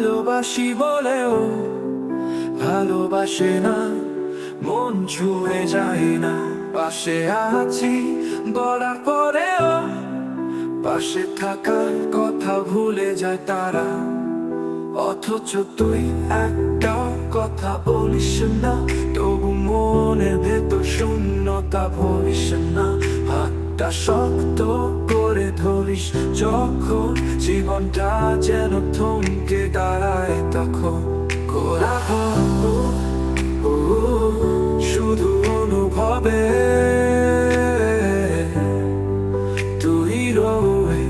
ভালোবাসি বলেও ভালোবাসে না, মন ছুঁয়ে যায় না। পাশে আছি বলার পরেও পাশে থাকার কথা ভুলে যায় তারা। অথচ তুই একটা কথা বলিস না, তবু মনের ভেতর শূন্যতা ভরিস না শক্ত করে ধরিস, যখন জীবনটা যেন থমকে দাঁড়ায় তখন কোরা শুধু অনুভবে তুই রয়ে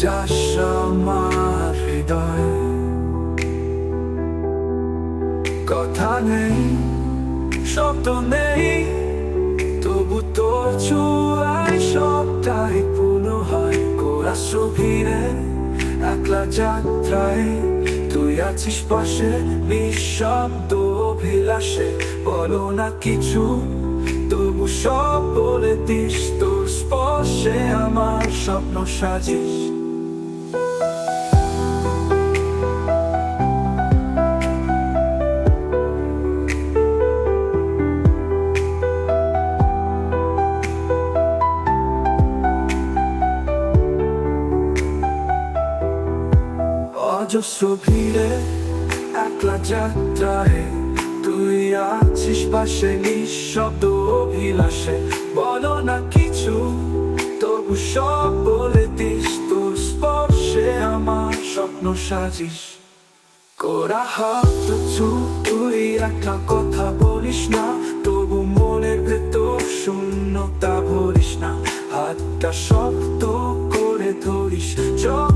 যাস আমার হৃদয়। কথা নেই, শব্দ নেই, তবু তোর চুয়ায় যাত্রায় তুই আছিস পাশে, নিঃশব্দ অভিলাষে। বলো না কিছু, তবু সব বলে দিস, তোর স্পর্শে আমার স্বপ্ন সাজিস। অজস্র ভিড়ে একলা যাত্রায় তুই আছিস পাশে নিঃশব্দ অভিলাষে। বলো না কিছু, তবু সব বলে দিস, তোর স্পর্শে আমার স্বপ্ন সাজিস। কোরা হাত তুই একটা কথা বলিস না, তবু মনের ভেতর শূন্যতা ভরিস না। হাতটা শক্ত করে ধরিস যখন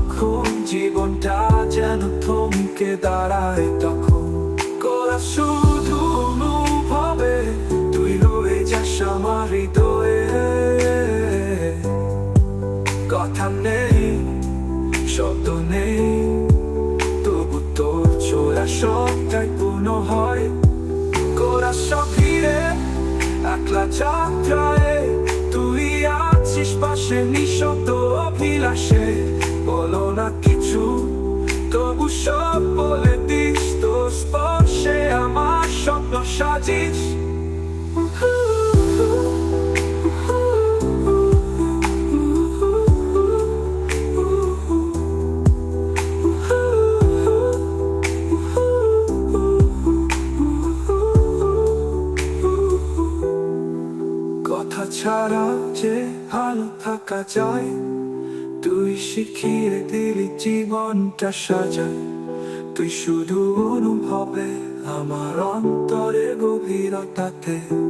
দাঁড়ায় তখন কোরা শুধু অনুভবে। তুই রয়ে যাস আমার কথা নেই, শব্দ নেই, তবু তোর চোরা সবটাই পূর্ণ হয়। গোড়া সব একলা যাত্রায় তুই আছিস পাশে নিঃশব্দ অভিলাষে। বলো না সব বলে দিস তোর স্পর্শে আমার স্বপ্ন সাজিস। কথা ছাড়া যে ভালো থাকা যায়। তুই শিখিয়ে দিলি জীবনটা সাজায় তুই শুধু অনুভবে আমার অন্তরের গভীরতাতে।